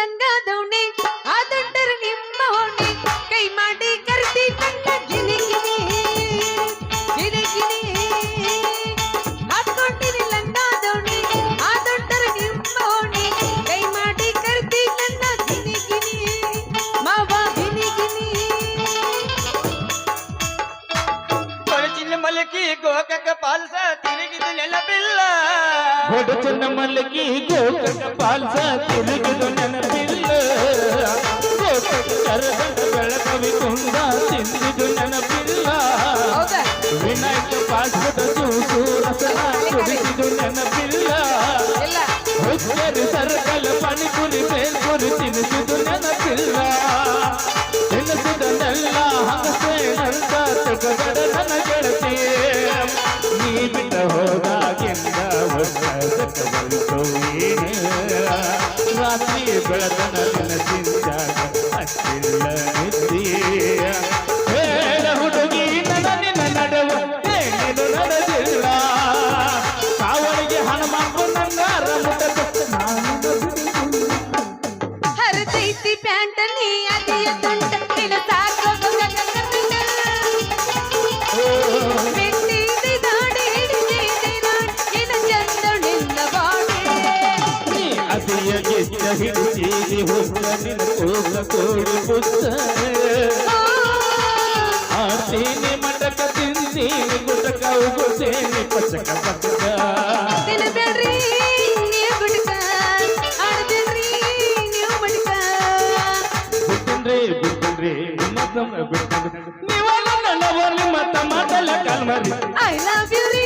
ಲಂಗ ಹೊಡಚನ ಮಲಗಿ ಗೋಕಕ ಪಾಲ್ಸ ತಿರುಗಿದು ನೆನಪಿಲ್ಲ ಗೋಕಕ ಕರಗಂಡ ಬೆಳಕವಿ ಕುಂದ ತಿಂದಿದು ನೆನಪಿಲ್ಲ ಹೌದಾ ವಿನಾಯಕ ಪಾರ್ಶ್ವದ ಜೂಸು ರಸನ ಕುಡಿಸಿದು ನೆನಪಿಲ್ಲ ಇಲ್ಲ ಹುಚ್ಚರಿ ಸರ್ಕಲ್ ಪಣಿಪುರಿ ಬೇಲ್ಪುರಿ ತಿನಿಸಿದು ನೆನಪಿಲ್ಲ ತಿನಿಸಿದನೆಲ್ಲ ಹಂಗಸೇ ನಂದ ತೆಗಗಡ ನನ್ನ ಗೆಳತಿ ನೀ ಬಿಟ್ಟ ಹೋದಾಗಿಂದ ಒಟ್ಟ ಬಂತು ರಾತ್ರಿ ಬೆಳತನ ನೆನಪಿಂದಾಗ ಹಚ್ಚಿಲ್ಲ ಆಡ್ತೀನಿ ಮಟಕ ತಿಂತೀನಿ ಗುಟಕ ಉಗುತ್ತೇನೆ ಪಚಕ ಪಚಕ. ತಿನ್ನಬೇಡ್ರಿ ನೀವು ಬಿಡ್ಕ ಆಡ್ಬೇಡ್ರಿ ನೀವು ಬಡ್ಕ ಬಿಟ್ಟನ್ರಿ ಬಿಟ್ಟನ್ರಿ ತಮ್ಮ ಬಿಟ್ಟನ್ರಿ. ನೀವ ನನ್ನ ಲವರ್ ನಿಮ್ಮ ತಮ್ಮ ತಲೆ ಕಾಲ್ಮರಿ ಐ ಲವ್ ಯು ರೀ.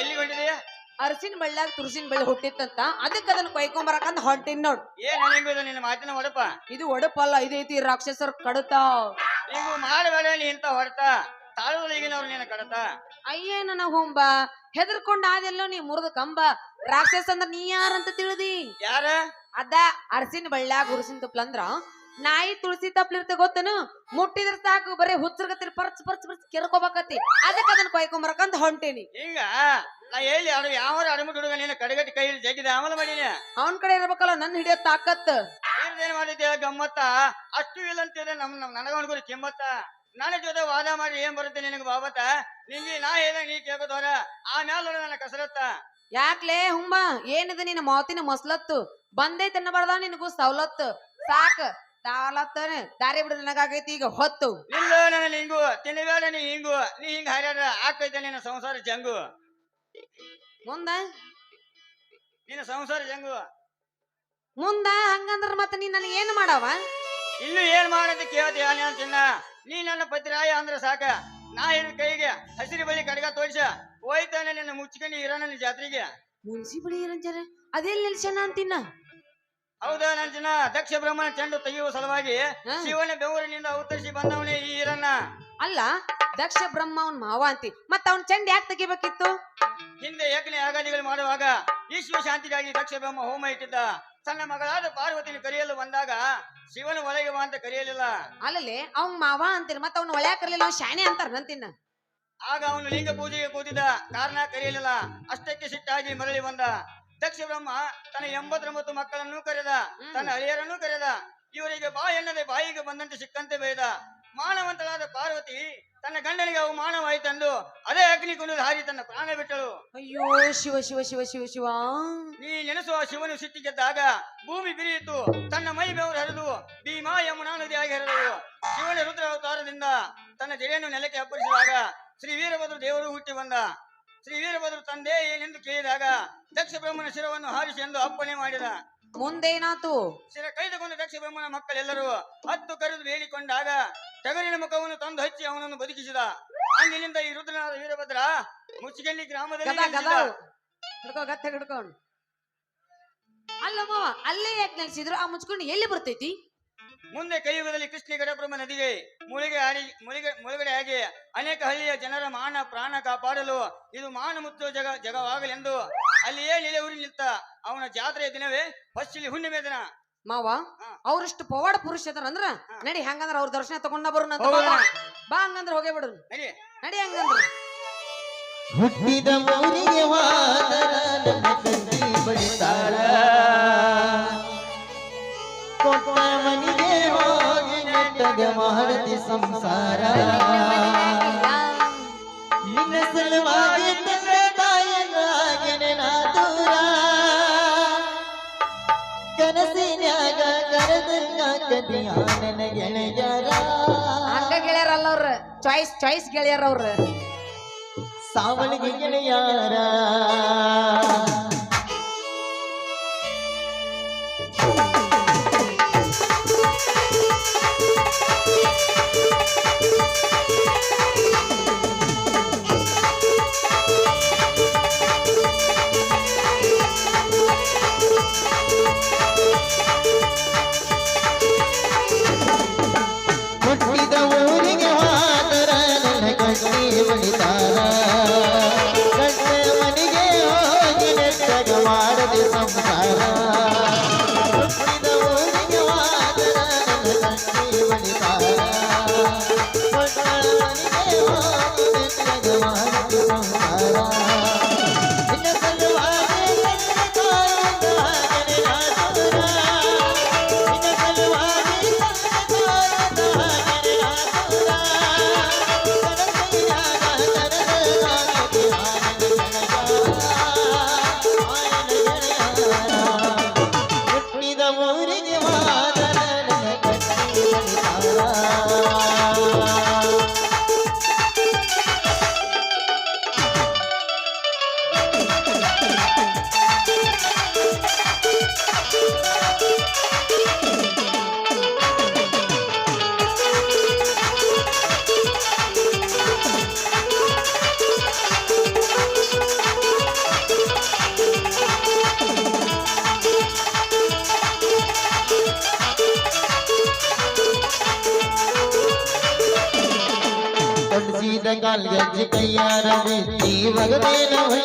ಎಲ್ಲಿ ಅರಸಿನ ಬಳ್ಳಾಗ ತುರ್ಸಿನ ಬಳ್ಳಿ ಹುಟ್ಟಿತ್ತಂತ ಅದಕ್ಕೆ ಅದನ್ನ ಕೈಕೊಂಬರಕಂತ ಹೊಂಟಿನ್ ನೋಡ್. ಏನ್ ನಿನ್ನ ಮಾತಿನ ಹೊಡಪ ಇದು ಒಡಪಲ್ಲ ಇದೈತಿ ರಾಕ್ಷಸರ್ ಕಡತ. ನೀವು ಮಾಡಬೇಡ ನೀ ಇಂತ ಹೊರತ ಈಗಿನವ್ರು ಕಡತ. ಅಯ್ಯೇ ನನ್ನ ಹೊಂಬ ಹೆದರ್ಕೊಂಡ ಆದೆಲ್ಲೋ ನೀ ಮುರಿದ ಕಂಬ. ರಾಕ್ಷಸ ಅಂದ್ರ ನೀ ಯಾರಂತ ತಿಳಿದಿ? ಯಾರ? ಅದ ಅರಸಿನ ಬಳ್ಳಾಗ ಉರ್ಸಿನ ತುಪ್ಲಂದ್ರ ನಾಯಿ ತುಳಸಿ ತಪ್ಲಿರ್ತ ಗೊತ್ತನು? ಮುಟ್ಟಿದ್ರ ಸಾಕು ಬರೀ ಹುಚ್ಚರ್ಗತ್ತಿರ ಪರ್ಚ್ ಪರ್ಚ್ ಪರ್ಚ್ ಕೆರ್ಕೋಬೇಕತ್ತಿ. ಅದಕ್ಕೆ ಅದನ್ನ ಕೊಯ್ಕೊಂಬರಕಂತ ಹೊಂಟೇನಿ. ಹಿಂಗ ನಾ ಹೇಳಿ ಯಾವ ಅಡಮು ಹುಡುಗ ನೀನು? ಕಡೆಗಟ್ಟಿ ಕೈಯಲ್ಲಿ ಜಗಿದ ಆಮೇಲೆ ಮಾಡೀನಿ ಅವನ್ ಕಡೆ ಇರ್ಬೇಕಲ್ಲ ನನ್ ಹಿಡಿಯೋ ತಾಕತ್. ಏನ್ ಮಾಡಿದ್ದೆ ಗಮ್ಮತ್ತ? ಅಷ್ಟು ಇಲ್ಲ ಅಂತಿದೆ ನಮ್ ನಮ್ ಕೆಮ್ಮತ್ತ? ನನ್ನ ಜೊತೆ ವಾದ ಮಾಡಿ ಏನ್ ಬರುತ್ತೆ ನಿನಗೆ ಬಾಬತ್ತ? ನಿಂಗೆ ನಾ ಹೇಳ ನೀ ಕೇಳ್ಕೋದವ್ರ ಆಮೇಲೆ ನನ್ನ ಕಸರತ್ತ. ಯಾಕ್ಲೇ ಹುಮ್ಮ ಏನಿದೆ ನಿನ್ನ ಮಾತಿನ ಮಸಲತ್ತು? ಬಂದೇ ತಿನ್ನಬಾರ್ದ ನಿನಗೂ ಸವಲತ್ತು. ಸಾಕ್. ದಾಲತ್ತನ ದಾರಿ ಬಿಡು ನನಗಾಗೈತಿ ಈಗ ಹೊತ್ತು. ಇಲ್ಲ ನನ್ನ ಲಿಂಗು ತಿನ್ನಬೇಡ ನೀ ಹಿಂಗು ನೀ ಹಿಂಗ ಹಾರ್ಯಾಡ್ರ ಆಕೈತೆ ನಿನ್ನ ಸಂಸಾರ ಜಂಗು. ಮುಂದ? ನಿನ್ನ ಸಂಸಾರ ಜಂಗು. ಮುಂದ ಹಂಗಂದ್ರ ಮತ್ತ ನೀ ನನಗೆ ಏನು ಮಾಡವ? ಇನ್ನು ಏನ್ ಮಾಡೋದು ಕೇಳ್ತೀಯ ನಾನು ಚಿನ್ನ ನೀ ನನ್ನ ಪತಿರಾಯ ಅಂದ್ರ ಸಾಕ. ನಾ ಹಿಡಿದ ಕೈಗೆ ಹಸಿರು ಬಳಿ ಕಡಗ ತೋರಿಸ. ಹೋಯ್ತಾನೆ ನಿನ್ನ ಮುಚ್ಕೊಂಡು ಇರೋ ನನ್ನ ಜಾತ್ರೆಗೆ. ಮುನ್ಸಿ ಬಿಡಿ ರಂಜರ ಅದೆಲ್ಲ ನಿಲ್ಸಣ ಅಂತಿನ್ನ? ಹೌದಾ ನಂಜನ ದಕ್ಷ ಬ್ರಹ್ಮನ ಚೆಂಡು ತೆಗೆಯುವ ಸಲುವಾಗಿ. ಶಿವನ ಬೆವರಿನಿಂದ ಅವತರಿಸಿ ಬಂದವನೇ ಈ ಇರನ್ನ ಅಲ್ಲ ದಕ್ಷ ಬ್ರಹ್ಮ ಅವನ್ ಮಾವ ಅಂತಿ. ಮತ್ತ ಅವನ್ ಚೆಂಡ್ ಯಾಕೆ ತೆಗಿಬೇಕಿತ್ತು? ಹಿಂದೆ ಏಕನೇ ಯಾಗಾದಿಗಳು ಮಾಡುವಾಗ ಈಶ್ವ ಶಾಂತಿಗಾಗಿ ದಕ್ಷ ಬ್ರಹ್ಮ ಹೋಮ ಇಟ್ಟಿದ್ದ. ತನ್ನ ಮಗಳಾದ ಪಾರ್ವತಿನ ಕರೆಯಲು ಬಂದಾಗ ಶಿವನ ಒಳಗೆ ಬಾ ಅಂತ ಕರೆಯಲಿಲ್ಲ. ಅಲ್ಲಲ್ಲಿ ಅವ್ನ್ ಮಾವ ಅಂತೀರಿ ಮತ್ತ ಅವ್ನ ಒಳ್ಯಾಕ ಕರೆಯಲಿಲ್ಲ ಅವ್ನ್ ಶಾಣೆ ಅಂತಾರ ನಂತಿನ್ನ. ಆಗ ಅವನು ಲಿಂಗ ಪೂಜೆಗೆ ಕೂತಿದ್ದ. ಕಾರಣ ಕರೆಯಲಿಲ್ಲ. ಅಷ್ಟಕ್ಕೆ ಸಿಟ್ಟಾಗಿ ಮರಳಿ ಬಂದ. ದಕ್ಷ ಬ್ರಹ್ಮ ತನ್ನ ಎಂಬತ್ತೊಂಬತ್ತು ಮಕ್ಕಳನ್ನು ಕರೆದ ತನ್ನ ಹರಿಯರನ್ನು ಕರೆದ ಇವರಿಗೆ ಬಾ ಎನ್ನದೆ ಬಾಯಿಗೆ ಬಂದಂತೆ ಸಿಕ್ಕಂತೆ ಬೇದ ಮಾನವಂತಳಾದ ಪಾರ್ವತಿ ತನ್ನ ಗಂಡನಿಗೆ ಅವಮಾನವಾಯಿತೆಂದು ಅದೇ ಅಗ್ನಿ ಕುಂದು ಹಾರಿ ತನ್ನ ಪ್ರಾಣ ಬಿಟ್ಟಳು. ಅಯ್ಯೋ ಶಿವ ಶಿವ ಶಿವ ಶಿವ ಶಿವ. ನೀ ನೆನೆಸುವ ಶಿವನು ಸಿಟ್ಟಿಗೆದ್ದಾಗ ಭೂಮಿ ಬಿರಿಯಿತು ತನ್ನ ಮೈ ಬೆವರು ಹರಿದು ಭೀಮಾ ಯಮುನಾ ನದಿಯಾಗಿ ಹರಿದಳು. ಶಿವನ ರುದ್ರ ಅವತಾರದಿಂದ ತನ್ನ ಜಡೆಯನ್ನು ನೆಲಕ್ಕೆ ಅಪ್ಪರಿಸಿದಾಗ ಶ್ರೀ ವೀರಭದ್ರ ದೇವರು ಹುಟ್ಟಿ ಬಂದ. ಶ್ರೀ ವೀರಭದ್ರ ತಂದೆ ಏನೆಂದು ಕೇಳಿದಾಗ ದಕ್ಷ ಬ್ರಹ್ಮನ ಶಿರವನ್ನು ಹಾರಿಸಿ ಎಂದು ಅಪ್ಪಣೆ ಮಾಡಿದ. ಮುಂದೇನಾತು? ಶಿರ ಕೈದುಕೊಂಡು ದಕ್ಷ ಬ್ರಹ್ಮನ ಮಕ್ಕಳೆಲ್ಲರೂ ಹತ್ತು ಕರೆದು ಬೇಡಿಕೊಂಡಾಗ ಟಗರಿನ ಮುಖವನ್ನು ತಂದು ಹಚ್ಚಿ ಅವನನ್ನು ಬದುಕಿಸಿದ. ಅಂದಿನಿಂದ ಈ ರುದ್ರನಾದ ವೀರಭದ್ರ ಮುಚ್ಚಿಗಲ್ಲಿ ಗ್ರಾಮದಲ್ಲಿ ಅಲ್ಲಮ್ಮ ಹಿಡ್ಕೊಂಡು ಅಲ್ಲ ಮಾವ ಅಲ್ಲೇ ಯಾಕೆ ನೆಲೆಸಿದ್ರು? ಆ ಮುಚ್ಕೊಂಡು ಎಲ್ಲಿ ಬರ್ತೈತಿ? ಮುಂದೆ ಕಲಿಯುಗದಲ್ಲಿ ಕೃಷ್ಣ ಗಡಪ್ರಮ ನದಿಗೆ ಮುಳುಗೆ ಹಾರಿ ಮುಳುಗೆ ಮುಳುಗಡೆ ಆಗಿ ಅನೇಕ ಹಳ್ಳಿಯ ಜನರ ಮಾನ ಪ್ರಾಣ ಕಾಪಾಡಲು ಇದು ಮಾನ ಮುತ್ತು ಜಗ ಜಗವಾಗಲೆಂದು ಅಲ್ಲಿಯೇ ನೆಲೆ ಊರಿ ನಿಂತ ಅವನ ಜಾತ್ರೆಯ ದಿನವೇ ಹೊಸ್ಸಿಲಿ ಹುಣ್ಣಿಮೆ ದಿನ ಮಾವ. ಅವ್ರಷ್ಟು ಪವಾಡ ಪುರುಷ ಅದಾರ ಅಂದ್ರ ನಡಿ ಹೆಂಗಂದ್ರ ಅವ್ರ ದರ್ಶನ ತಗೊಂಡ ಬರು. ಬಾ. ಹಂಗಂದ್ರ ಹೋಗೇ ಬಿಡು ನಡಿ ನಡಿ ಹಂಗಂದ್ರ ಹುಟ್ಟಿದ ಊರಿಗೆ ಬಡಿತಾಳ ಕೊಟ್ಟ ಮನೆಗೆ ನೆಟ್ಟಗ ಮಾಡತಿ ಸಂಸಾರ. ನಿನ್ನ ಸಲುವಾಗಿ ತಂದೆ ತಾಯಿಯಾಗೆನೆ ನಾ ದೂರ ಕನಸಿನ್ಯಾಗ ಕರೆದಿಲ್ಲ ನನ್ನ ಗೆಳೆಯರ. ಹಂಗ ಗೆಳೆಯರಲ್ಲ ಅವ್ರ ಚಾಯ್ಸ್ ಚಾಯ್ಸ್ ಗೆಳೆಯರ ಅವ್ರ ಸಾವಳಿಗೆ ಗೆಳೆಯಾರ. ಹುಟ್ಟಿದ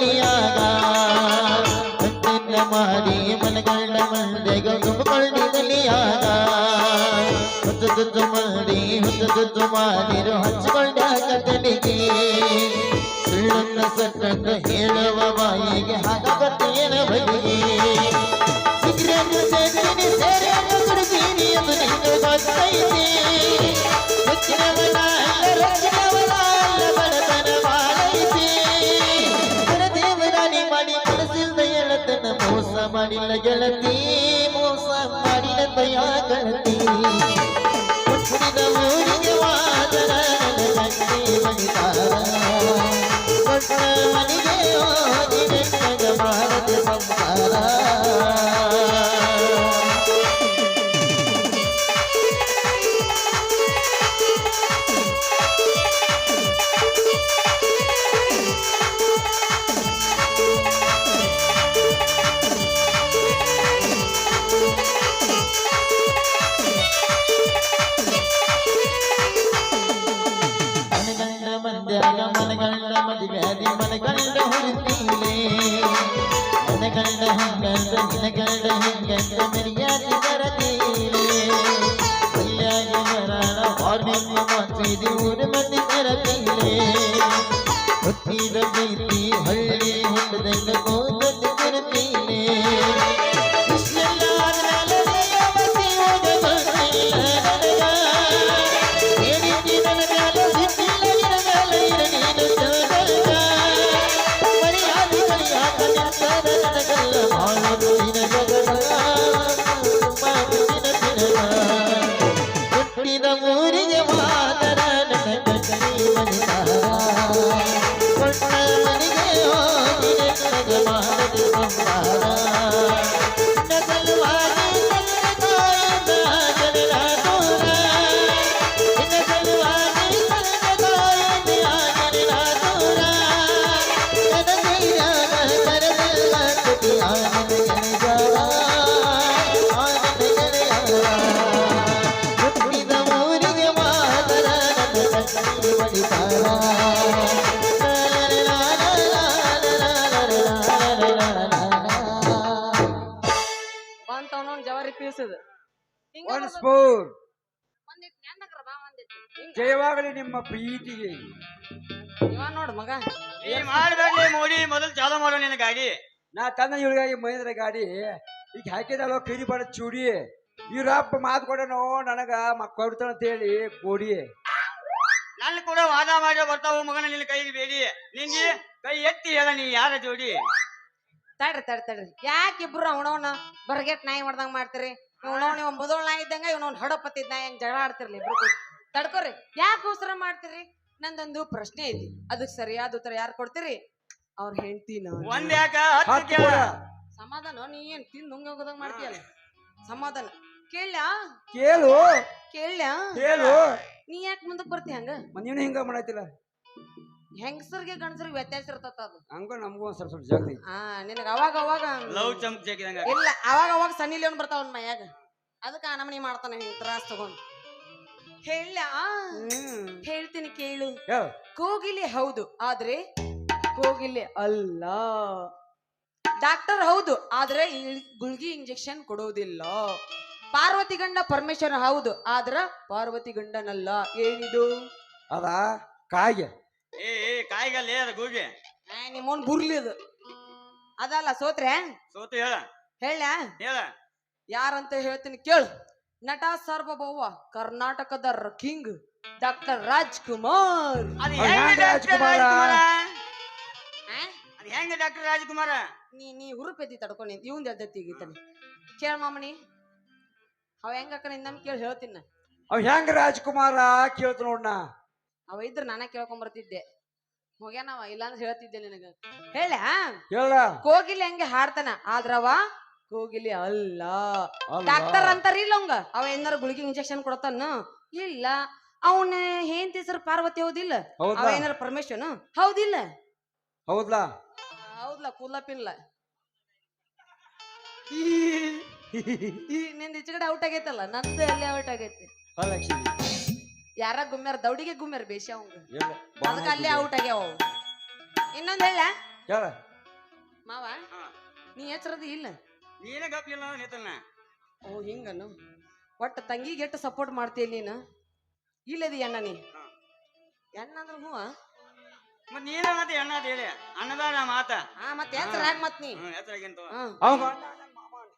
ಹೊಳಿಯಾಗ ಕಟ್ಟಿನ ಮಾಡಿ ಮನಗಂಡ ಮಂದೆಗ ತುಂಬಿಕೊಂಡಿದಲಿಯಾಗ ಹೊತ್ತು ತುತ್ತು ಮಾಡಿ ಹೊತ್ತು ತುತ್ತು ಮಾಡಿರು ಹಚ್ಕೊಂಡ ಕತ್ತನಿಗೆ ಸುಳ್ಳನ್ನು ಸಟ್ಟನ್ನು ಹೇಳುವ ಬಾಯಿಗೆ ಹಾಕಬತ್ತೇನ ಬಲಿಗೆ ಮಾಡಿಲ್ಲ ಗೆಳತಿ ಮೋಸ ಮಾಡಿದ ದಯಾ ಗೆಳತಿ ಹುಟ್ಟಿದ ಊರಿಗೆ ವಾದರ ಮನೆಗೆ ಹೋಗಿ ನೆಟ್ಟಗ ಮಾಡದೆ ಸಂಸಾರ ಸ್ಪೂನ್. ಜಯವಾಗಲಿ ನಿಮ್ಮ ಪ್ರೀತಿಗೆ. ಇವ ನೋಡ್ ಮಗ. ನೀ ಮಾಡಬೇಡಿ ಮೋಡಿ ಮೊದಲು ಚಾಲು ಮಾಡೋ ನಿನ್ನ ಗಾಡಿ ನಾ ತನ್ನ ಇವಳಿಗಾಗಿ ಮಹೇಂದ್ರ ಗಾಡಿ ಈಗ ಹಾಕಿದಾಳೋ ಕೈ ಬಡ ಚೂಡಿ. ಇವ್ರಪ್ಪ ಮಾತು ಕೊಡನು ನನಗ ಮಕ್ಕ ಕೊಡ್ತಾನ ಅಂತ ಹೇಳಿ ಕೊಡಿ. ನನ್ ಕೂಡ ವಾದ ಮಾಡಿ ಬರ್ತಾವ ಮಗನ ನಿನ್ನ ಕೈಗೆ ಬೇಡಿ. ನಿಂಗೆ ಕೈ ಎತ್ತಿ ಹೇಳ ನೀ ಯಾರ ಜೋಡಿ? ತಡ್ರಿ ತಡ್ರಿ ತಡ್ರಿ. ಯಾಕೆ ಇಬ್ರು ಅವನವನ ಬರ್ಗೆಟ್ ನಾಯಿ ಮಾಡ್ದಂಗ ಮಾಡ್ತೀರಿ? ಇವನವ್ ನೀವು ಮುದೋಳ್ ನಾಯಿ ಇದ್ದಂಗ ಇವನವ್ನ ಹಡಪತ್ತಿದ್ ನಾಯಿ ಹೆಂಗ್ ಜಗಳ ಆಡ್ತಿರ್ಲಿ ಇಬ್ರು ತಡ್ಕೋರಿ. ಯಾಕೆ ಉಸಿರ ಮಾಡ್ತೀರಿ? ನಂದೊಂದು ಪ್ರಶ್ನೆ ಐತಿ ಅದಕ್ಕೆ ಸರಿಯಾದ ಉತ್ತರ ಯಾರು ಕೊಡ್ತೀರಿ? ಅವ್ರ ಹೆಂಡತಿ ಒಂದ್ ಯಾಕ? ಸಮಾಧಾನ ನೀ ಏನ್ ತಿಂದು ನುಂಗ್ ಹೋಗೋದಂಗ ಮಾಡ್ತೀಯಲ್ಲ ಸಮಾಧಾನ. ಕೇಳ್ಯಾ ಕೇಳು. ಕೇಳ ಕೇಳು. ನೀ ಯಾಕೆ ಮುಂದಕ್ ಬರ್ತೀಯ ಹಂಗ? ನೀನು ಹಿಂಗ ಮಾಡತ್ತಿಲ್ಲ ಹೆಂಗಸರಿಗೆ ಗಂಡಸರಿಗೆ ವ್ಯತ್ಯಾಸ ಇರ್ತದ ಅದು? ಹಂಗ ನಮಗೂ ಒಂದ್ ಸ್ವಲ್ಪ ಆ ನಿನಗ ಅವಾಗ ಅವಾಗ ಲವ್ ಚಮಕ್ ಜಗಿದಂಗ ಇಲ್ಲ ಅವಾಗ ಅವಾಗ ಸನ್ನಿ ಲಿಯೋನ್ ಬರ್ತಾವ ಮೈಯಾಗ ಅದಕ್ಕ ಆ ನಮನಿ ಮಾಡ್ತಾನೆ ಹಿಂಗ್ ತ್ರಾಸ್ ತಗೊಂಡು. ಹೇಳ ಹ್ಮ್. ಹೇಳ್ತೀನಿ ಕೇಳು. ಕೋಗಿಲೆ ಹೌದು ಆದ್ರೆ ಕೋಗಿಲೆ ಅಲ್ಲ. ಡಾಕ್ಟರ್ ಹೌದು ಆದ್ರೆ ಇಳ್- ಗುಳ್ಗಿ ಇಂಜೆಕ್ಷನ್ ಕೊಡೋದಿಲ್ಲ. ಪಾರ್ವತಿ ಗಂಡ ಪರಮೇಶ್ವರ ಹೌದು ಆದ್ರ ಪಾರ್ವತಿ ಗಂಡನಲ್ಲ. ಏನಿದು? ಅದ ಕಾಗೆ. ಏ ಏ ಕಾಯಿಗಲ್ಲೇ ಅದ ಗೂಗಿ ಆ, ನಿಮ್ಮೋನ್ ಬುರ್ಲಿ ಅದು. ಅದಲ್ಲ ಸೋತ್ರೆ? ಸೋತು ಹೇಳ. ಹೇಳ ಹೇಳ. ಯಾರಂತ ಹೇಳ್ತೀನಿ ಕೇಳು. ನಟ ಸಾರ್ವಭೌವ ಕರ್ನಾಟಕದ ಕಿಂಗ್ ಡಾಕ್ಟರ್ ರಾಜ್ಕುಮಾರ್. ಅದು ಹೆಂಗ ರಾಜ್ಕುಮಾರ? ಅದು ಹೆಂಗ ಡಾಕ್ಟರ್ ರಾಜ್ಕುಮಾರ? ನೀ ನೀ ಹುರುಪೆದ್ದಿ ತಡ್ಕೊಂಡು ಇವಂದ ಎದ್ದತ್ತಿ ಈಗಿತಾನೆ ಕೇಳ ಮಾಮನಿ ಅವ ಹೆಂಗ ನಮ್ ಕೇಳಿ ಹೇಳ್ತೀನಿ ಅವ ಅವ್ ಹೆಂಗ ರಾಜ್ಕುಮಾರ ಕೇಳ್ತ ನೋಡ್ನ ಅವ ಇದ್ರ ನಾನ ಕೇಳ್ಕೊಂಬರ್ತಿದ್ದೆ. ಹೋಗ್ಯಾನವ ಇಲ್ಲಾಂದ್ರೆ ಹೇಳ್ತಿದ್ದೆ ನಿನಗ. ಹೇಳ ಹೇಳ ಕೋಗಿಲೆ ಹಂಗೆ ಹಾಡ್ತಾನ. ಆದ್ರವ ಕೋಗಿಲೆ ಅಲ್ಲ. ಡಾಕ್ಟರ್ ಅಂತಾರಿಲ್ಲ ಅವಂಗ. ಅವ ಏನಾರ ಗುಳಿಗೆ ಇಂಜೆಕ್ಷನ್ ಕೊಡತಾನ ಇಲ್ಲ. ಅವನ ಹೆಂಡತಿ ಹೆಸರು ಪಾರ್ವತಿ ಹೌದಿಲ್ಲ? ಅವ ಏನಾರ ಪರಮೇಶ್ವರನು? ಹೌದಿಲ್ಲ. ಹೌದ್ಲಾ? ಹೌದ್ಲಾ? ಕುಲ್ಲಪಿಲ್ಲ ನಿಂದ ಈಚೆಗಡೆ ಔಟ್ ಆಗೈತಲ್ಲ? ನಂದು ಅಲ್ಲಿ ಔಟ್ ಆಗೈತಿ. ಯಾರ ಗುಮ್ಮ್ಯಾರ? ದೌಡಿಗೆ ಗುಮ್ಮ್ಯಾರ ಬೇಷ ಅವಂಗ? ಅದಕ್ಕೆ ಅಲ್ಲೇ ಔಟ್ ಆಗ್ಯಾವ ಅವು. ಇನ್ನೊಂದ್ ಹೇಳ? ಹೇಳ. ಮಾವ ನೀ ಎಚ್ಚರದ ಇಲ್ಲ? ನೀನೇ ಇಲ್ಲ ನಿತನ ಓ ಹಿಂಗನು ಒಟ್ಟ ತಂಗಿಗೆ ಎಷ್ಟು ಸಪೋರ್ಟ್ ಮಾಡ್ತೀಯ ನೀನು? ಇಲ್ಲದಿ ಅಣ್ಣ ನೀ? ಹಾ. ಎಣ್ಣ ಅಂದ್ರೆ ಹೂವ? ಮತ್ ನೀನ ಮತ್ತೆ ಎಣ್ಣ ಅಂತ ಹೇಳಿ. ಅನ್ನದಾನ ಮಾತ. ಆ ಮತ್ತೆ ಎಚ್ಚರ ಯಾಕೆ ಮತ್ ನೀ. ಹ್ಮ್ ಎತ್ತರಾಗಿಂತ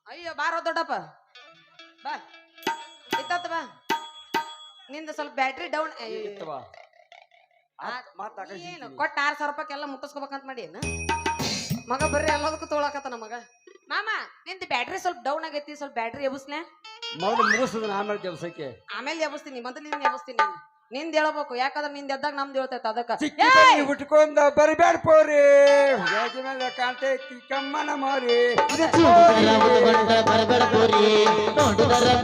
ಅಯ್ಯೋ ಬಾರೋ ದೊಡ್ಡಪ್ಪ. ಬಾ. ಇತ್ತತ್ತ ಬಾ. ನಿಂದ ಸ್ವಲ್ಪ ಬ್ಯಾಟ್ರಿ ಡೌನ್ ಇತ್ತವ. ಏನು ಕೊಟ್ಟ ಆರ್ ಸಾವಿರ ರೂಪಾಯಿಗೆಲ್ಲ ಮುಟ್ಟಿಸ್ಕೋಬೇಕಂತ ಮಾಡಿ ಏನು? ಮಗ ಬರ್ರಿ ಎಲ್ಲದಕ್ಕೂ ತೊಗೊಳಕತ್ತ ನಮಗ ಮಾಮ ನಿಂದ ಬ್ಯಾಟ್ರಿ ಸ್ವಲ್ಪ ಡೌನ್ ಆಗೈತಿ ಸ್ವಲ್ಪ ಬ್ಯಾಟ್ರಿ ಎಬ್ಸ್ನೆ ಮೊದಲು ಆಮೇಲೆ ಕೆಲಸಕ್ಕೆ ಆಮೇಲೆ ಎಬ್ಸ್ತೀನಿ ಮೊದಲು ನಿಂದ ಎಬ್ಸ್ತೀನಿ ನೀನು. ನಿಂದ ಹೇಳ್ಬೇಕು ಯಾಕಂದ್ರೆ ನಿಂದ ಎದ್ದಾಗ ನಮ್ದು ಹೇಳ್ತೈತೆ ಅದಕ್ಕ. ಉಟ್ಕೊಂಡ ಬರಬೇಡ ಪೋರಿ. ಮೇಲೆ ಕಾಣ್ತೈತಿ ಕಮ್ಮನ ಮಾರಿ. ಬರಬೇಡ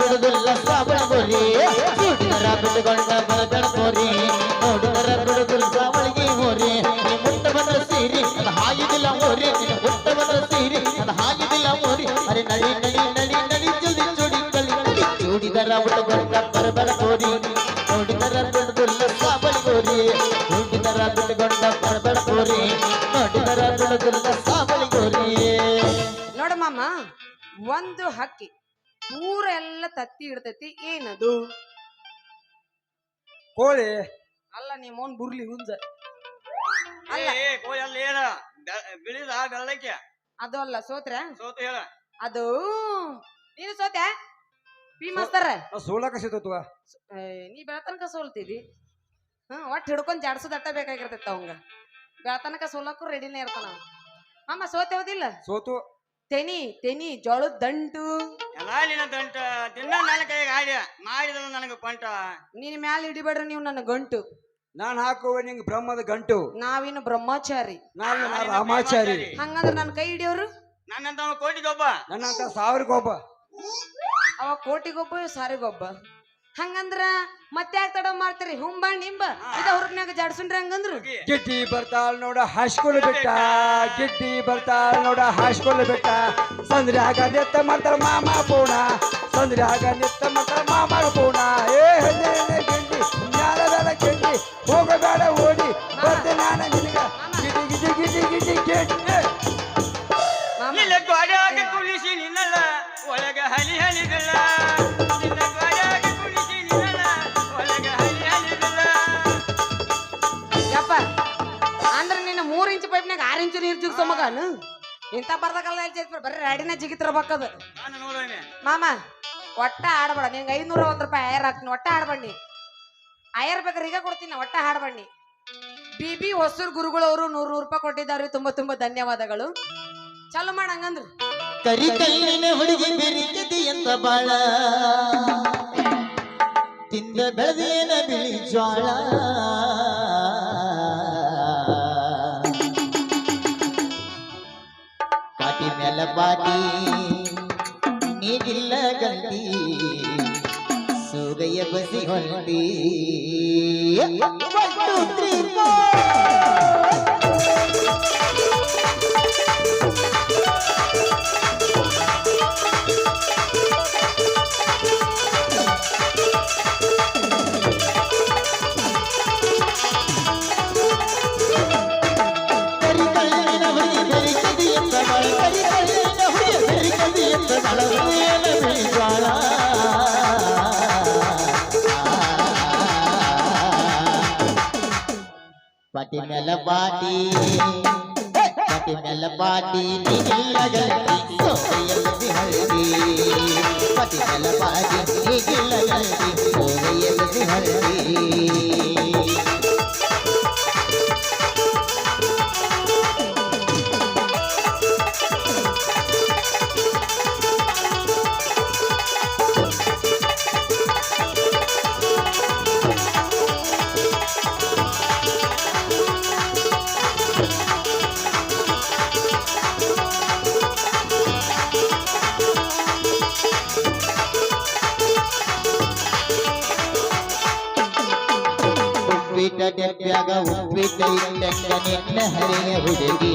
ಬಿಡುದಿಲ್ಲ ಸೂಟಿದರ ಬಿಟ್ಟುಕೊಂಡ ಬರಬೇಡ ತೋರಿ ನೋಡಿದರ ಬಿಡುದಿಲ್ಲ ಶ್ರಾವಣಿಗೆ ಹೋರಿ. ನೀ ಮುಟ್ಟ ಬಂದ್ರ ಸೀರಿ ಅದು ಹಾಗಿದಿಲ್ಲ ಹೋರಿ. ನೀನು ಮುಟ್ಟ ಬಂದ್ರ ಸೀರಿ ಅದು ಹಾಗಿದಿಲ್ಲ ಹೋರಿ. ಅರೆ ನಡಿ ನಡಿ ನಡಿ ನಡಿ ಜಲ್ದಿ ಜೋಡಿ ಕಲಿ ನಳಿ ನೋಡಿದರ ಬಿಟ್ಟುಕೊಂಡ ಬರಬರ ತೋರಿ, ನೋಡಿದರ ಬಿಡುದಿಲ್ಲ ಶ್ರಾವಣ ಗೋರಿ ನೋಡಿದರ ಬಿಟ್ಟುಕೊಂಡ ಬರಬರ ತೋರಿ, ನೋಡಿದರ ಬಿಡುದಿಲ್ಲ ಶ್ರಾವಣ ಗೋರಿ ನೋಡಮ್ಮ ಒಂದು ಹಕ್ಕಿ, ಊರೆಲ್ಲ ತತ್ತಿ ಇಡ್ತೈತಿ, ಏನದು? ಕೋಳಿ. ಅಲ್ಲ ನಿಮ್ಮೋನ್ ಬುರ್ಲಿ ಹುಂಜ. ಅಲ್ಲ. ಏ ಕೋಳಿ ಅಲ್ಲ ಏನ? ಬೆ- ಬಿಳಿದ ಬೆಳ್ಳಕ್ಕೆ? ಅದು ಅಲ್ಲ ಸೋತ್ರ ಸೋತು ಹೇಳ. ಅದು ನೀನು ಸೋತೆ ಪಿ ಮಾಸ್ತರ? ನಾ ಸೋಲಕ ಸಿದ್ಧತ್ವ ನೀ ಬೆಳತನಕ ಸೋಲ್ತಿದಿ? ಹ್ಮ್ ಒಟ್ಟು ಹಿಡ್ಕೊಂಡ್ ಜಾಡ್ಸೋದ್ ಅಟ್ಟ ಬೇಕಾಗಿರ್ತೈತ ಅವಂಗ. ಬೆಳತನಕ ಸೋಲಕ್ಕೂ ರೆಡಿನೇ ಇರ್ತಾನ ಅವ. ಮಾಮ ಸೋತೆ ಹೋದಿಲ್ಲ? ಸೋತು. ತೆನಿ ತೆನಿ ಜೋಳದ ದಂಟು. ಎಲ್ಲ ನಿನ್ನ ದಂಟ? ದಿನ ನನ್ನ ಕೈಗೆ ಆಡಿ ಮಾಡಿದ ನನಗೆ ಪಂಟ ನೀನ್ ಮ್ಯಾಲ ಹಿಡಿಬೇಡ್ರಿ ನೀವು ನನ್ನ ಗಂಟು. ನಾನ್ ಹಾಕುವ ನಿಂಗೆ ಬ್ರಹ್ಮದ ಗಂಟು. ನಾವಿನ್ನು ಬ್ರಹ್ಮಚಾರಿ. ನಾನು ರಾಮಾಚಾರಿ ಹಂಗಂದ್ರ ನನ್ನ ಕೈ ಹಿಡಿಯೋರು? ನನ್ನಂತ ಕೋಟಿಗೊಬ್ಬ. ನನ್ನಂತ ಸಾವಿರಗೊಬ್ಬ. ಅವ ಕೋಟಿಗೊಬ್ಬ ಸಾರಿಗೊಬ್ಬ. ಹಂಗಂದ್ರ ಮತ್ತೆ ಯಾಕೆ ತಡ ಮಾಡ್ತೀರಿ? ಹುಂಬ ನಿಂಬ? ಇದ ಹುರುಪ್ನ್ಯಾಗ ಜಾಡ್ಸುಂಡ್ರಿ ಹಂಗಂದ್ರು? ಹೋಗಿ. ಗಿಡ್ಡಿ ಬರ್ತಾಳ ನೋಡ ಹಾಸ್ಕೊಲ್ ಬೆಟ್ಟ. ಗಿಡ್ಡಿ ಬರ್ತಾಳ ನೋಡ ಹಾಸ್ಕೊಲ್ ಬೆಟ್ಟ. ಸಂದ್ರಿ ಆಗ ನೆತ್ತ ಮಾಡ್ತಾರ ಮಾಮ ಪೂಣ ಸಂದ್ರಿ ಆಗ ನೆತ್ತ ಮಾಡ್ತಾರ ಮಾಮ ಪೂಣ ಏ ಹೆಣ್ಣೆ ಹೆಣ್ಣೆ ಕೆಂಡಿ ಹೋಗಬೇಡ ಓಡಿ. ಬರ್ತೇನೆ ನಾನು ನಿನಗ. ಮಗನು ಇಂಥ ಬರ್ದಾಗಲ್ಲ ಬರ್ರಿ ರ್ಯಾಡಿನ ಜಿಗಿತಿರ್ಬೇಕದು ನಾನು ನೋಡೋನೆ ಮಾಮ ಒಟ್ಟ ಆಡ್ಬೇಡ ನಿಂಗೆ ಐನೂರ ಒಂದ್ ರೂಪಾಯಿ ಆಯರ್ ಹಾಕ್ತೀನಿ ಒಟ್ಟ ಆಡ್ಬಣ್ಣಿ ಆಯರ್ ಬೇಕಾದ್ರೆ ಈಗ ಕೊಡ್ತೀನಿ ಒಟ್ಟ ಹಾಡ್ಬಣ್ಣಿ ಬಿ ಬಿ ಹೊಸೂರ್ ಗುರುಗಳವರು ನೂರ್ ನೂರ್ ರೂಪಾಯಿ ಕೊಟ್ಟಿದ್ದಾರೆ ತುಂಬಾ ತುಂಬಾ ಧನ್ಯವಾದಗಳು. ಚಲೋ ಮಾಡ ಹಂಗಂದ್ರು. ಕರಿ ಕಲ್ಲಿನ ಹುಡುಗಿ ಎಂತ ಬಾಳ. ತಿಂದ ಬೆಳೆದೇನ ಬಿಳಿ ಜ್ವಾಳ. ಪಾಟಿ ಮೇಲ ಪಾಟಿ ನೀಗಿಲ್ಲ ಗಂಟಿ ಸೂಗಯ್ಯ ಬಸಿ ಹೊಂಟಿ One, two, three, ಪಾಟಿ ಮೇಲ ಪಾಟಿ ಕಟ್ಟಿ ಮೇಲ ಪಾಟಿ ಪಾಟಿ ಮೇಲ ಪಾಟಿ ಬಸಿ ಇಟ್ಟಂಗ ನಿನ್ನ ಹರಿಯ ಹುಡುಗಿ.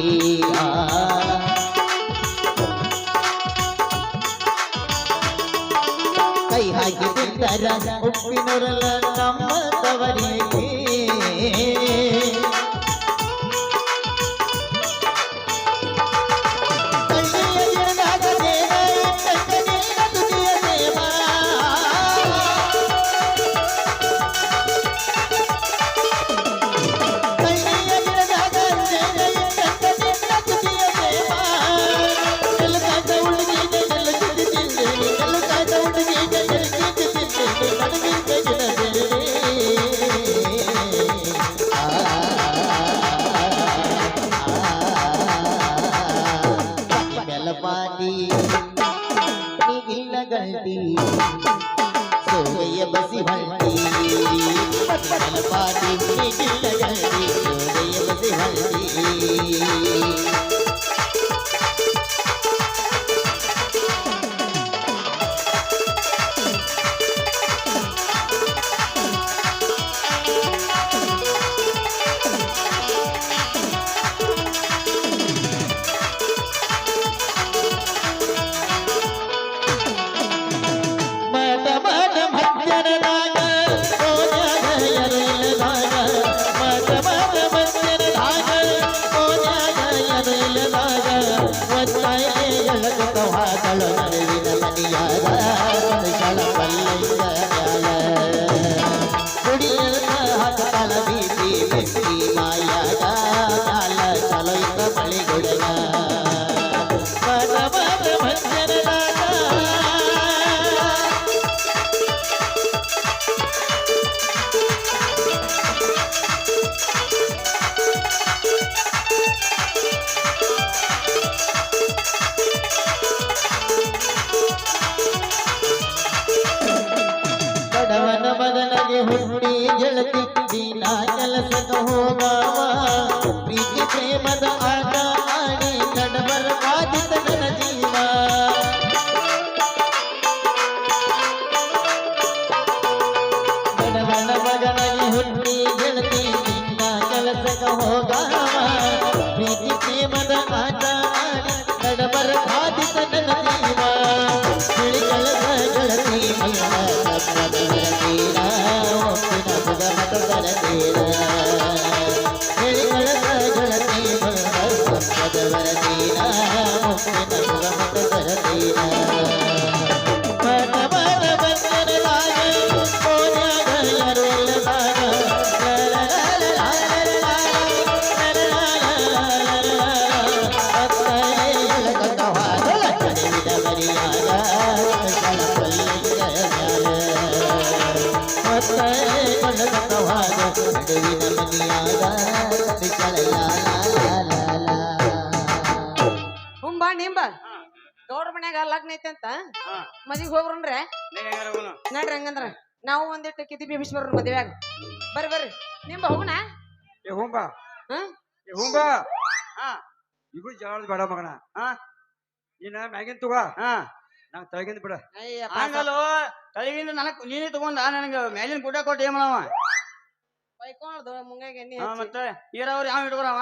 ಲಗ್ನ ಐತೆ ಅಂತ? ಮದಿಗೆ ಹೋಗ್ರನ್ರೆ? ನಡ್ರಿ ಹಂಗಂದ್ರ. ನಾವು ಒಂದಿಟ್ಟು ಕಿತಿ ಬಿಬಿಸ್ಬರ್ರಿ ಮದ್ವೆಯಾಗ. ಬರ್ರಿ ಬರ್ರಿ. ನಿಂಬ ಹೋಗಣ ಏ ಹುಂಬ ಹಾ? ಇವು ಜಗಳ ಬೇಡ ಮಗನ. ಹಾ? ನೀನ ಮ್ಯಾಗಿನ ತಗೋ. ಹಾ. ನಂಗೆ ತಳಗಿಂದ ಬಿಡ. ಹಂಗಲ್ಲೋ ತಳಗಿಂದ ನನಗ್ ನೀನೇ ತಗೊಂಡ ನನಗ ಮ್ಯಾಲಿನ ಗುಡ್ಡ ಕೊಟ್ಟು ಏನ್ ಮಾಡವ? ಬೈಕೊಂಡ್ದು ಮುಂಗಾಗೆ ಎಣ್ಣೆ ಮತ್ತೆ ನೀರಾವರಿ ಯಾವ ಇಟ್ಕೊಳವ?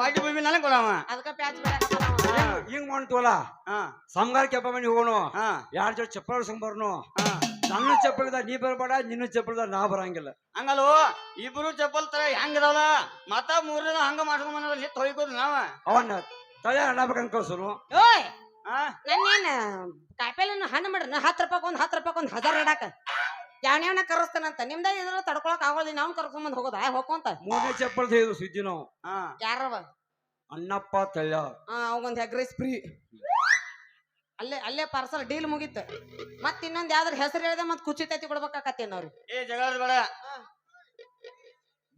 ಮಾಡಿ ಭೂಮಿ ನನಗ್ ಕೊಡವ? ಅದಕ್ಕೆ ಪ್ಯಾಚ್ ಬೇಡ. ಹಿಂಗ್ ಮಾಡ್ತವಲ್ಲ? ಹಾ. ಸಂಗಾರ ಕೆಪ್ಪ ಮನೆ ಹೋಗೋಣ. ಹಾ. ಯಾರ ಜೊತೆ ಚಪ್ಪಲ್ ಸಂಬರ್ನು ಹಾ. ನನ್ನ ಚಪ್ಪಲ್ದ ನೀ ಬರಬೇಡ ನಿನ್ನ ಚಪ್ಪಲ್ದ ನಾ ಬರಂಗಿಲ್ಲ. ಹಂಗಲ್ವ ಇಬ್ರು ಚಪ್ಪಲ್ ತರ ಹೆಂಗದಲ್ಲ ಮತ್ತ ಮೂರನೇ ಹಂಗ ಮಾಡ್ಕೊಂಡ್ ಬಂದ ನಿತ್ ಹೊಯ್ಕೋದು ನಾವ. ಅವನ್ನ ತಲೆ ಅಣ್ಣಬೇಕಂತ ಕಳ್ಸೋನು. ಓಯ್! ನನ್ನೇನ್ ಕಾಯಿಪಲ್ಲೆ ಹಣ್ಣು ಮಾಡ್ರಿ ಹತ್ತು ರೂಪಾಯಿ ಒಂದು ಹತ್ತು ರೂಪಾಯಿ ಒಂದು ಹಜಾರ್ ಇಡಾಕ ಯಾವನ ಕರೆಸ್ತಾನಂತ ನಿಮ್ದ ಇದ್ರ ತಡ್ಕೊಳಕ್ ಆಗೋದಿ ನಾವು ಕರ್ಕೊಂಬಂದ್ ಹೋಗೋದ? ಹೋಗೋಂತ ಮೂರನೇ ಚಪ್ಪಲ್ ಸುದ್ದಿ ನಾವು. ಯಾರವ? ಅಣ್ಣಪ್ಪ ತಳ್ಳ ಆ ಅವಂಗೊಂದ್ ಎಗ್ ರೈಸ್ ಫ್ರೀ ಅಲ್ಲೇ ಅಲ್ಲೇ ಪಾರ್ಸಲ್ ಡೀಲ್ ಮುಗೀತು. ಮತ್ ಇನ್ನೊಂದ್ ಯಾವ್ದ್ರ ಹೆಸರು ಹೇಳಿದೆ ಮತ್ ಕುಚ್ಚಿ ತತ್ತಿ ಕೊಡ್ಬೇಕಾಕತ್ತೇನ್ ಅವ್ರಿಗೆ. ಏ ಜಗಳ ಬೇಡ.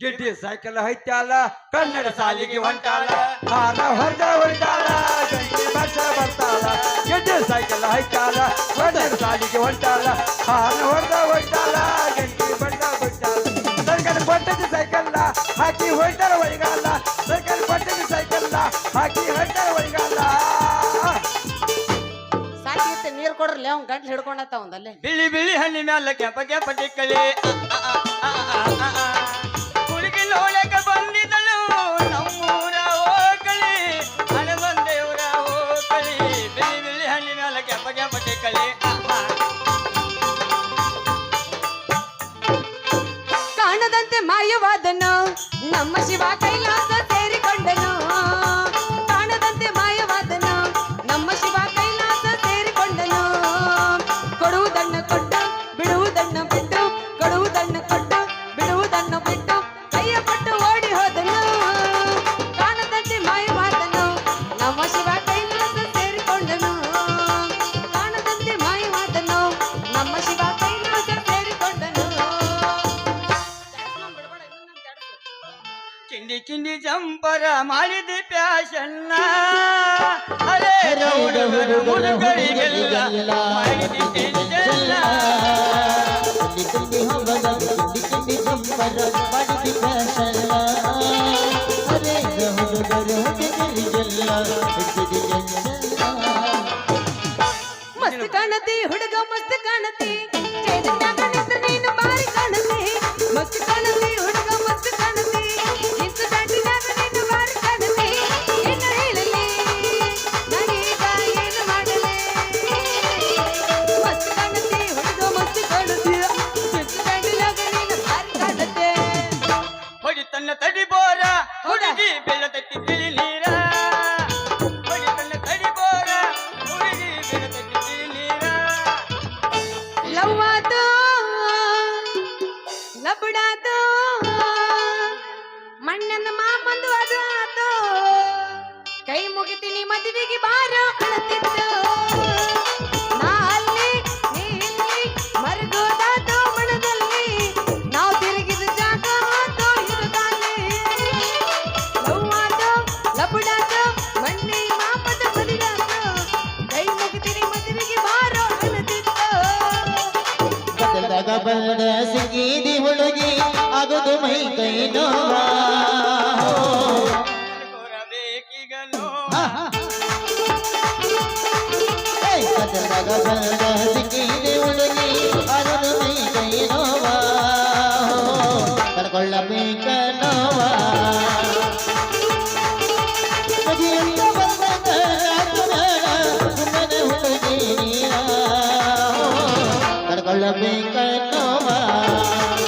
ಗಿಡ್ಡಿ ಸೈಕಲ್ ಹೈತಾಲ ಕನ್ನಡ ಸಾಲಿಗೆ ಹೊಂಟಾಲ ಹಾರ ಹೊರದ ಹೊಂಟಾಲ ಗಂಟಿ ಭಾಷೆ ಬರ್ತಾಳ. ಗಿಡ್ಡಿ ಸೈಕಲ್ ಹೈತ್ಯಾಲ ಕನ್ನಡ ಸಾಲಿಗೆ ಹೊಂಟಾಲ ಹಾರ ಹೊರದ ಹೊಂಟಾಲ ಗಂಟಿ ಬಣ್ಣ ಹೊಂಟಾಲ ಸರ್ಕಾರ ಕೊಟ್ಟದ ಸೈಕಲ್ ಹಾಕಿ ಹೊಂಟಾರ ಒಳಗಾಲ. ಸೈಕಲ್ ಹಾಕಿ ಹೊಂಟಾರ ಒಳಗಲ್ಲ ಸಾಕಿತ್ತೆ ನೀರ್ ಕೊಡ್ರಲ್ಲ ಅವ್ನ್ ಗಂಟ್ಲು ಹಿಡ್ಕೊಂಡತ್ತ ಒಂದಲ್ಲಿ ಬಿಳಿ ಬಿಳಿ ಹಣ್ಣಿ ಮ್ಯಾಲ ಕೆಂಪ ಕೆಂಪ ಟಿಕ್ಕಳಿ ಹುಡುಗಿ ನೋಡಕ ಬಂದಿದ್ದಳು ನಮ್ಮೂರ ಹೋಕಳಿ ಹಣ ಬಂದೇವ್ರ ಹೋಕಳಿ ಬಿಳಿ ಬಿಳಿ ಹಣ್ಣಿ ಮ್ಯಾಲ ಕೆಂಪ ಕೆಂಪ ಟಿಕ್ಕಳಿ ಕಾಣದಂತೆ ಮಾಯವಾದನು ನಮ್ಮ ಶಿವ ಕೈಲಾಸ ಸೇರಿಕೊಂಡನು. ಕಿಂಡಿ ಕಿಂಡಿ ಜಂಪರ ಮಾಡಿದ ಪ್ಯಾಶನ್ನ ಅರೆ ಹುಡುಗರು ಹುಡುಗರಿಗೆಲ್ಲ ಮಾಡಿದ ಟೆನ್ಷನ್ನ. ಮಸ್ತ್ ಕಾಣತಿ ಹುಡುಗ ಮಸ್ತ್ ಕಾಣತಿ তোমার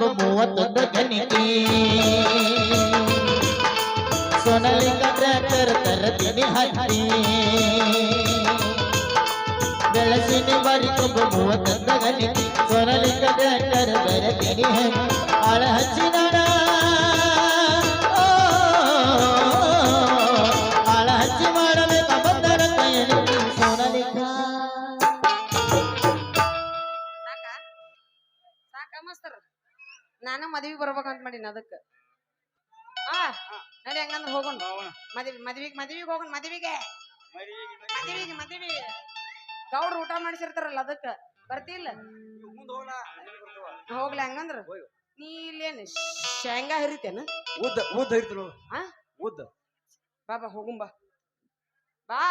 ಕೊಬ್ಬ ಮೂವತ್ತೊಂದು ಗಣಿಕೆ ಸೊನಲಿಂಗ ಟ್ರ್ಯಾಕ್ಟರ್ ತರತೀನಿ ಹತ್ತಿ. ಬೆಳಸಿನಿ ಬಾರಿ ಕೊಬ್ಬ ಮೂವತ್ತೊಂದು ಗಣಿತಿ ಸೊನಲಿಂಗ ಟ್ರ್ಯಾಕ್ಟರ್ ತರತೀನಿ ಹತ್ತಿ. ಅಳ ಹಚ್ಚಿದಾಡ ಮದ್ವಿಗೆ ಬರ್ಬೇಕಂತ ಮಾಡೀನಿ ಅದಕ್ಕೆ. ಆ ನಡಿ ಹಂಗಂದ್ರೆ ಹೋಗೋಣ. ಮದ್ವಿ ಮದ್ವಿಗೆ ಮದ್ವಿಗೆ ಹೋಗೋಣ ಮದ್ವಿಗೆ. ಮದ್ವಿಗೆ ಮದ್ವಿಗೆ. ಗೌಡ್ರು ಊಟ ಮಾಡಿಸಿರ್ತಾರಲ್ಲ ಅದಕ್ಕೆ. ಬರ್ತಿಲ್ಲ? ಹೋಗ್ಲಿ? ಹಂಗಂದ್ರ. ನೀ ಇಲ್ಲೇನು ಶೇಂಗಾ ಹರಿತೇನ? ಉದ್ದ ಉದ್ದ ಇರ್ತಲ್ಲ ಆ? ಉದ್ದ. ಬಾ ಬಾ ಹೋಗುಂಬಾ ಬಾ.